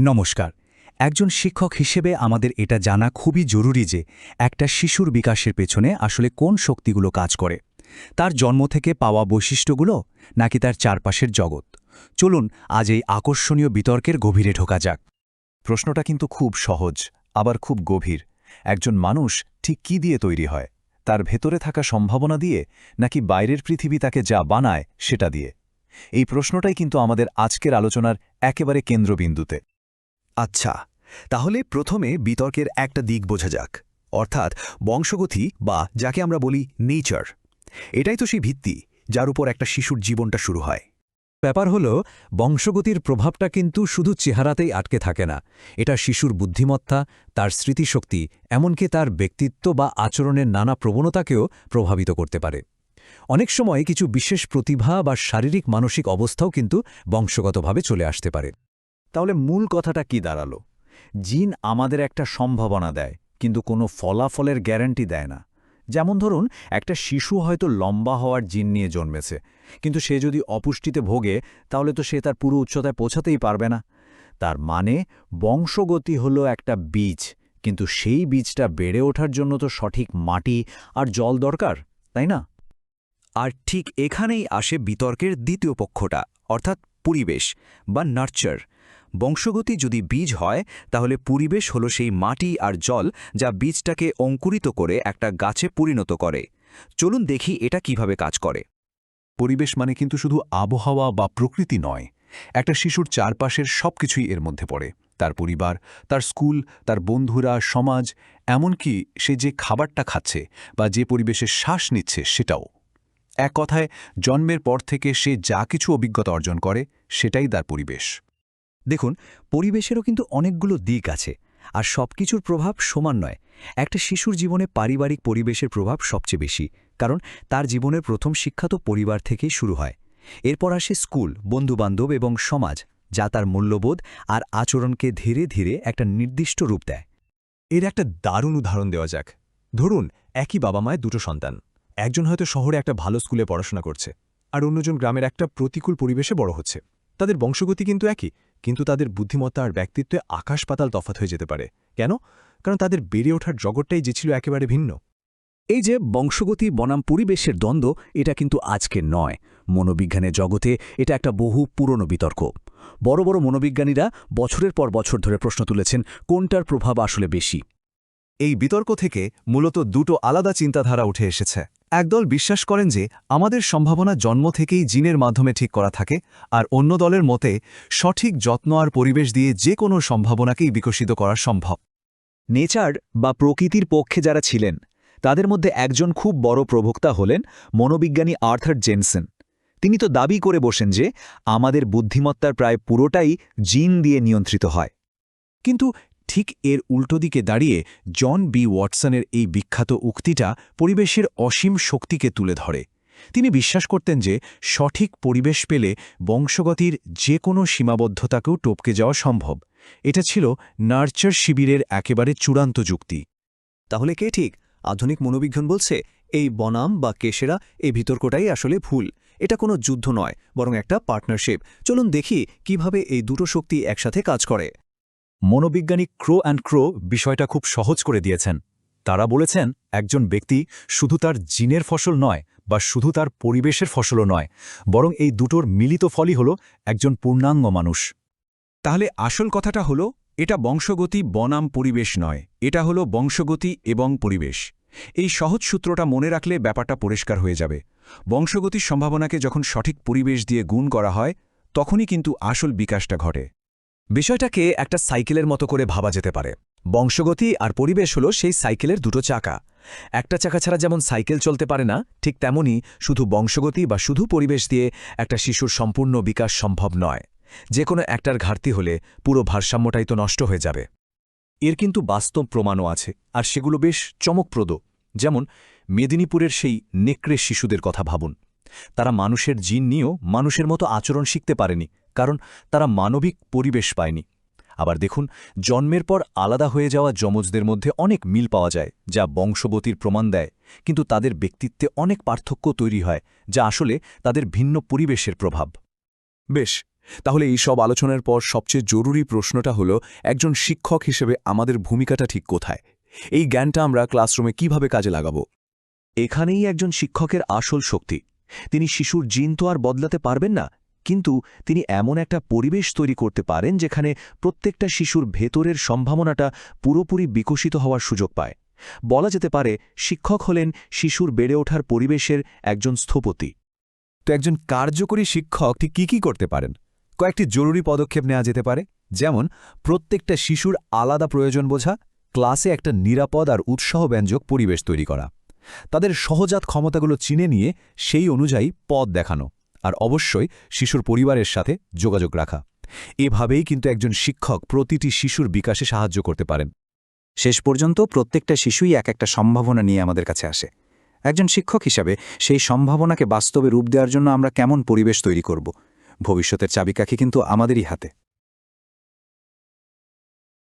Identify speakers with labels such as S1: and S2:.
S1: নমস্কার। একজন শিক্ষক হিসেবে আমাদের এটা জানা খুবই জরুরি যে একটা শিশুর বিকাশের পেছনে আসলে কোন শক্তিগুলো কাজ করে। তার জন্ম থেকে পাওয়া বৈশিষ্ট্যগুলো নাকি তার চারপাশের জগৎ। চলুন আজ এই আকর্ষণীয় বিতর্কের গভীরে ঢোকা যাক।
S2: প্রশ্নটা কিন্তু খুব সহজ, আবার খুব গভীর। একজন মানুষ ঠিক কি দিয়ে তৈরি হয়? তার ভেতরে থাকা সম্ভাবনা দিয়ে নাকি বাইরের পৃথিবী তাকে যা বানায় সেটা দিয়ে? এই প্রশ্নটাই কিন্তু আমাদের আজকের আলোচনার একেবারে কেন্দ্রবিন্দুতে।
S3: আচ্ছা তাহলে প্রথমে বিতর্কের একটা দিক বোঝা যাক। অর্থাৎ বংশগতি বা যাকে আমরা বলি নেচার, এটাই তো সেই ভিত্তি যার উপর একটা শিশুর জীবনটা শুরু হয়।
S4: ব্যাপার হল, বংশগতির প্রভাবটা কিন্তু শুধু চেহারাতেই আটকে থাকে না। এটা শিশুর বুদ্ধিমত্তা, তার স্মৃতিশক্তি, এমনকি তার ব্যক্তিত্ব বা আচরণের নানা প্রবণতাকেও প্রভাবিত করতে পারে। অনেক সময় কিছু বিশেষ প্রতিভা বা শারীরিক মানসিক অবস্থাও কিন্তু বংশগতভাবে চলে আসতে পারে।
S2: তাহলে মূল কথাটা কি দাঁড়াল? জিন আমাদের একটা সম্ভাবনা দেয়, কিন্তু কোনো ফলাফলের গ্যারান্টি দেয় না। যেমন ধরুন, একটা শিশু হয়তো লম্বা হওয়ার জিন নিয়ে জন্মেছে, কিন্তু সে যদি অপুষ্টিতে ভোগে, তাহলে তো সে তার পুরো উচ্চতায় পৌঁছাতেই পারবে না। তার মানে বংশগতি হলো একটা বীজ, কিন্তু সেই বীজটা বেড়ে ওঠার জন্য তো সঠিক মাটি আর জল দরকার, তাই না?
S3: আর ঠিক এখানেই আসে বিতর্কের দ্বিতীয় পক্ষটা, অর্থাৎ পরিবেশ, বা নার্চার। বংশগতি যদি বীজ হয়, তাহলে পরিবেশ হলো সেই মাটি আর জল যা বীজটাকে অঙ্কুরিত করে একটা গাছে পরিণত করে। চলুন দেখি এটা কীভাবে কাজ করে।
S2: পরিবেশ মানে কিন্তু শুধু আবহাওয়া বা প্রকৃতি নয়, একটা শিশুর চারপাশের সবকিছুই এর মধ্যে পড়ে। তার পরিবার, তার স্কুল, তার বন্ধুরা, সমাজ, এমনকি সে যে খাবারটা খাচ্ছে বা যে পরিবেশে শ্বাস নিচ্ছে সেটাও। এক কথায়, জন্মের পর থেকে সে যা কিছু অভিজ্ঞতা অর্জন করে, সেটাই তার পরিবেশ।
S3: দেখুন, পরিবেশেরও কিন্তু অনেকগুলো দিক আছে, আর সবকিছুর প্রভাব সমান নয়। একটা শিশুর জীবনে পারিবারিক পরিবেশের প্রভাব সবচেয়ে বেশি, কারণ তার জীবনের প্রথম শিক্ষা তো পরিবার থেকেই শুরু হয়। এরপর আসে স্কুল, বন্ধুবান্ধব এবং সমাজ, যা তার মূল্যবোধ আর আচরণকে ধীরে ধীরে একটা নির্দিষ্ট রূপ দেয়।
S4: এর একটা দারুণ উদাহরণ দেওয়া যাক। ধরুন, একই বাবা মায়ের দুটো সন্তান। একজন হয়তো শহরে একটা ভালো স্কুলে পড়াশোনা করছে, আর অন্যজন গ্রামের একটা প্রতিকূল পরিবেশে বড় হচ্ছে। তাদের বংশগতি কিন্তু একই। কিন্তু তাদের বুদ্ধিমত্তা আর ব্যক্তিত্বে আকাশ পাতাল তফাত হয়ে যেতে পারে। কেন? কারণ তাদের বেড়ে ওঠার জগৎটাই যে ছিল একেবারে ভিন্ন।
S1: এই যে বংশগতি বনাম পরিবেশের দ্বন্দ্ব, এটা কিন্তু আজকে নয়। মনোবিজ্ঞানের জগতে এটা একটা বহু পুরনো বিতর্ক। বড় বড় মনোবিজ্ঞানীরা বছরের পর বছর ধরে প্রশ্ন তুলেছেন, কোনটার প্রভাব আসলে বেশি?
S2: এই বিতর্ক থেকে মূলত দুটো আলাদা চিন্তাধারা উঠে এসেছে। একদল বিশ্বাস করেন যে আমাদের সম্ভাবনা জন্ম থেকেই জিনের মাধ্যমে ঠিক করা থাকে আর অন্য দলের মতে সঠিক যত্ন আর পরিবেশ দিয়ে যে কোনো সম্ভাবনাকেই বিকশিত করা সম্ভব।
S3: নেচার বা প্রকৃতির পক্ষে যারা ছিলেন, তাদের মধ্যে একজন খুব বড় প্রবক্তা হলেন মনোবিজ্ঞানী আর্থার জেনসেন। তিনি তো দাবি করে বসেন যে আমাদের বুদ্ধিমত্তার প্রায় পুরোটাই জিন দিয়ে নিয়ন্ত্রিত হয়।
S2: কিন্তু ঠিক এর উল্টো দিকে দাঁড়িয়ে জন বি ওয়াটসনের এই বিখ্যাত উক্তিটা পরিবেশের অসীম শক্তিকে তুলে ধরে। তিনি বিশ্বাস করতেন যে সঠিক পরিবেশ পেলে বংশগতির যে কোনো সীমাবদ্ধতাকেও টপকে যাওয়া সম্ভব। এটা ছিল নার্চার শিবিরের একেবারে চূড়ান্ত যুক্তি।
S3: তাহলে কে ঠিক? আধুনিক মনোবিজ্ঞান বলছে এই বনাম বা কেশেরা এই বিতর্কটাই আসলে ভুল। এটা কোনো যুদ্ধ নয়, বরং একটা পার্টনারশিপ। চলুন দেখি কীভাবে এই দুটো শক্তি একসাথে কাজ করে।
S2: মনোবিজ্ঞানী ক্রো অ্যান্ড ক্রো বিষয়টা খুব সহজ করে দিয়েছেন। তারা বলেছেন, একজন ব্যক্তি শুধু তার জিনের ফসল নয় বা শুধু তার পরিবেশের ফসলও নয়, বরং এই দুটোর মিলিত ফলই হল একজন পূর্ণাঙ্গ মানুষ।
S5: তাহলে আসল কথাটা হলো, এটা বংশগতি বনাম পরিবেশ নয়, এটা হলো বংশগতি এবং পরিবেশ। এই সহজ সূত্রটা মনে রাখলে ব্যাপারটা পরিষ্কার হয়ে যাবে। বংশগতির সম্ভাবনাকে যখন সঠিক পরিবেশ দিয়ে গুণ করা হয়, তখনই কিন্তু আসল বিকাশটা ঘটে।
S4: বিষয়টাকে একটা সাইকেলের মতো করে ভাবা যেতে পারে। বংশগতি আর পরিবেশ হলো সেই সাইকেলের দুটো চাকা। একটা চাকা ছাড়া যেমন সাইকেল চলতে পারে না, ঠিক তেমনই শুধু বংশগতি বা শুধু পরিবেশ দিয়ে একটা শিশুর সম্পূর্ণ বিকাশ সম্ভব নয়। যে কোনো একটার ঘাটতি হলে পুরো ভারসাম্যটাই তো নষ্ট হয়ে যাবে।
S2: এর কিন্তু বাস্তব প্রমাণও আছে, আর সেগুলো বেশ চমকপ্রদ। যেমন মেদিনীপুরের সেই নেকড়ে শিশুদের কথা ভাবুন। তারা মানুষের জিন নিয়েও মানুষের মতো আচরণ শিখতে পারেনি। কারণ তারা মানবিক পরিবেশ পায়নি। আবার দেখুন, জন্মের পর আলাদা হয়ে যাওয়া যমজদের মধ্যে অনেক মিল পাওয়া যায়, যা বংশবতীর প্রমাণ দেয়। কিন্তু তাদের ব্যক্তিত্বে অনেক পার্থক্য তৈরি হয়, যা আসলে তাদের ভিন্ন পরিবেশের প্রভাব।
S4: বেশ,
S5: তাহলে এই সব আলোচনার পর সবচেয়ে জরুরি প্রশ্নটা হলো, একজন শিক্ষক হিসেবে আমাদের ভূমিকাটা ঠিক কোথায়? এই জ্ঞানটা আমরা ক্লাসরুমে কীভাবে কাজে লাগাব?
S3: এখানেই একজন শিক্ষকের আসল শক্তি। তিনি শিশুর জিন তো আর বদলাতে পারবেন না? কিন্তু তিনি এমন একটা পরিবেশ তৈরি করতে পারেন যেখানে প্রত্যেকটা শিশুর ভেতরের সম্ভাবনাটা পুরোপুরি বিকশিত হওয়ার সুযোগ পায়। বলা যেতে পারে শিক্ষক হলেন শিশুর বেড়ে ওঠার পরিবেশের একজন স্থপতি।
S2: তো একজন কার্যকরী শিক্ষক ঠিক কী কী করতে পারেন? কয়েকটি জরুরি পদক্ষেপ নেওয়া যেতে পারে। যেমন, প্রত্যেকটা শিশুর আলাদা প্রয়োজন বোঝা, ক্লাসে একটা নিরাপদ আর উৎসাহব্যঞ্জক পরিবেশ তৈরি করা। তাদের সহজাত ক্ষমতাগুলো চিনে নিয়ে সেই অনুযায়ী পদ দেখানো। আর অবশ্যই শিশুর পরিবারের সাথে যোগাযোগ রাখা। এভাবেই কিন্তু একজন শিক্ষক প্রতিটি শিশুর বিকাশে সাহায্য করতে পারেন।
S6: শেষ পর্যন্ত প্রত্যেকটা শিশুই এক একটা সম্ভাবনা নিয়ে আমাদের কাছে আসে। একজন শিক্ষক হিসাবে সেই সম্ভাবনাকে বাস্তবে রূপ দেওয়ার জন্য আমরা কেমন পরিবেশ তৈরি করব? ভবিষ্যতের চাবিকাঠি কিন্তু আমাদেরই হাতে।